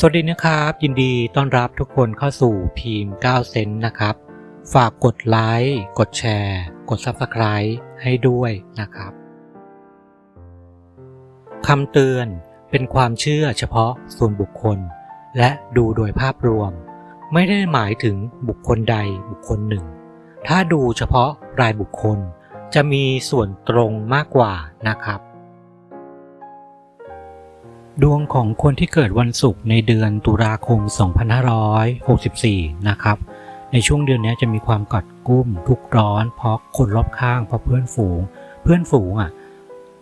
สวัสดีนะครับ ยินดีต้อนรับทุกคนเข้าสู่พีม9เซนต์นะครับ ฝากกดไลค์กดแชร์ กด Subscribe ให้ด้วยนะครับคำเตือนเป็นความเชื่อเฉพาะส่วนบุคคล และดูโดยภาพรวม ไม่ได้หมายถึงบุคคลใดบุคคลหนึ่ง ถ้าดูเฉพาะรายบุคคล จะมีส่วนตรงมากกว่านะครับ ดวงของคนที่เกิดวันศุกร์ในเดือนตุลาคม 2564 นะครับ ในช่วงเดือนนี้จะมีความกัดกุ้ม ทุกร้อน เพราะคนรอบข้างเพราะเพื่อนฝูง เพื่อนฝูงอะ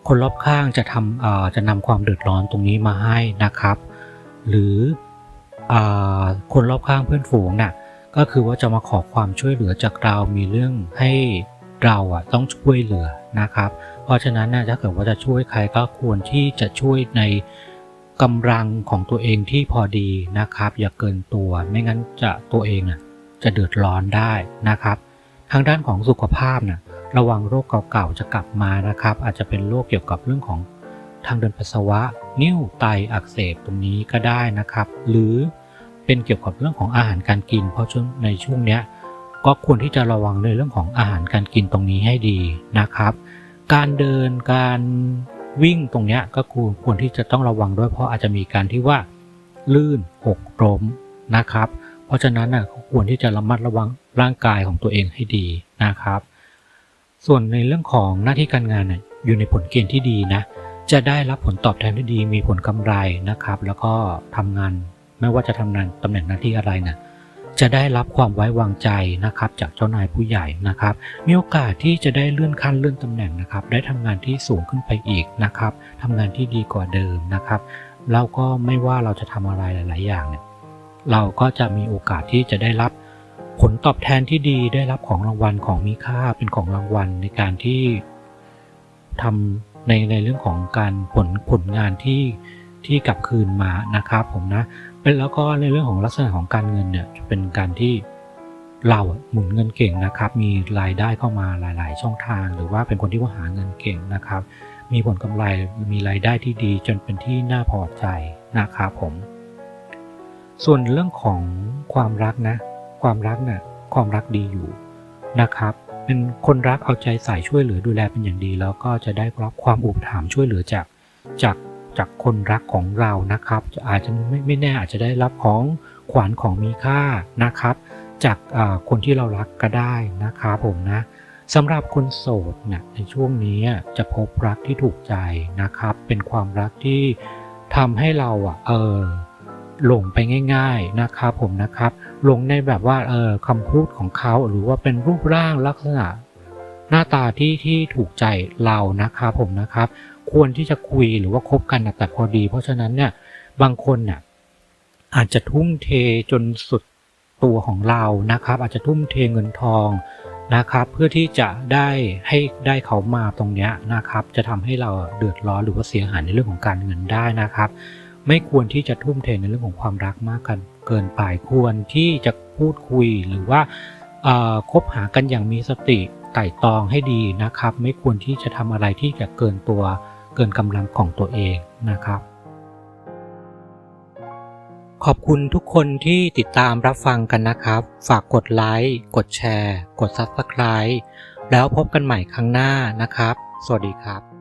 คนรอบข้างจะทำอ่อจะนำความเดือดร้อนตรงนี้มาให้นะครับ หรืออ่อคนรอบข้างเพื่อนฝูงน่ะก็คือว่าจะมาขอความช่วยเหลือจากเรามีเรื่องให้เราอะต้องช่วยเหลือนะครับ เพราะฉะนั้นนะถ้าเกิดว่าจะช่วยใครก็ควรที่จะช่วยใน กำลังของตัวเองที่พอดีนะครับ อย่าเกินตัว ไม่งั้นจะตัวเองนะจะเดือดร้อนได้นะครับ ทางด้านของสุขภาพนะระวังโรคเก่าๆจะกลับมานะครับ อาจจะเป็นโรคเกี่ยวกับเรื่องของทางเดินปัสสาวะ นิ่วไตอักเสบตรงนี้ก็ได้นะครับ หรือเป็นเกี่ยวกับเรื่องของอาหารการกิน เพราะช่วงในช่วงเนี้ยก็ควรที่จะระวังในเรื่องของอาหารการกินตรงนี้ให้ดีนะครับ การเดินการ วิ่งตรงเนี้ยก็ควรที่จะต้องระวังด้วยเพราะอาจจะมีการที่ว่าลื่นหกล้มนะครับ เพราะฉะนั้นนะควรที่จะระมัดระวังร่างกายของตัวเองให้ดีนะครับ ส่วนในเรื่องของหน้าที่การงานน่ะอยู่ในผลเกณฑ์ที่ดีนะ จะได้รับผลตอบแทนที่ดี มีผลกำไรนะครับ แล้วก็ทำงานไม่ว่าจะทำงานตำแหน่งหน้าที่อะไรนะ่ะ จะได้รับความไว้วางใจนะครับจากเจ้านายผู้ใหญ่นะครับ มีโอกาสที่จะได้เลื่อนขั้นเลื่อนตำแหน่งนะครับ ได้ทำงานที่สูงขึ้นไปอีกนะครับทำงานที่ดีกว่าเดิมนะครับเราก็ไม่ว่าเราจะทำอะไรหลาย ๆ อย่างเนี่ยเราก็จะมีโอกาสที่จะได้รับผลตอบแทนที่ดีได้รับของรางวัลของมีค่าเป็นของรางวัลในการที่ทำในในเรื่องของการผลผลงานที่ ที่กลับคืนมานะครับผมนะเป็นแล้วก็ในเรื่องของลักษณะของการเงินเนี่ยจะเป็นการที่เราหมุนเงินเก่งนะครับ มีรายได้เข้ามาหลาย ๆ ช่องทาง หรือว่าเป็นคนที่ว่าหาเงินเก่งนะครับ มีผลกำไรมีรายได้ที่ดีจนเป็นที่น่าพอใจนะครับผม ส่วนเรื่องของความรักนะ ความรักนะ่ะความรักดีอยู่นะครับ เป็นคนรักเอาใจใส่ช่วยเหลือดูแลเป็นอย่างดี แล้วก็จะได้รับความอุปถัมภ์ช่วยเหลือจากจาก จากคนรักของเรานะครับ อาจจะไม่ไม่แน่อาจจะได้รับของขวัญของมีค่านะครับ จากคนที่เรารักก็ได้นะครับผมนะสำหรับคนโสดเนี่ยในช่วงนี้จะพบรักที่ถูกใจนะครับ เป็นความรักที่ทำให้เราอะเออหลงไปง่าย ๆนะครับผมนะครับหลงในแบบว่าเออคำพูดของเขาหรือว่าเป็นรูปร่างลักษณะ หน้าตาที่ที่ถูกใจเรานะครับผมนะครับ ควรที่จะคุยหรือว่าคบกันนะแต่พอดี เพราะฉะนั้นเนี่ยบางคนเนี่ยอาจจะทุ่มเทจนสุดตัวของเรานะครับ อาจจะทุ่มเทเงินทองนะครับ เพื่อที่จะได้ให้ได้เขามาตรงนี้นะครับ จะทำให้เราเดือดร้อนหรือว่าเสียหายในเรื่องของการเงินได้นะครับ ไม่ควรที่จะทุ่มเทในเรื่องของความรักมากกันเกินไปควรที่จะพูดคุยหรือว่าคบหากันอย่างมีสติไต่ตองให้ดีนะครับ ไม่ควรที่จะทำอะไรที่จะเกินตัว เกินกำลังของตัวเองนะครับ ขอบคุณทุกคนที่ติดตามรับฟังกันนะครับ ฝากกดไลค์ กดแชร์ กด Subscribe แล้วพบกันใหม่ครั้งหน้านะครับ สวัสดีครับ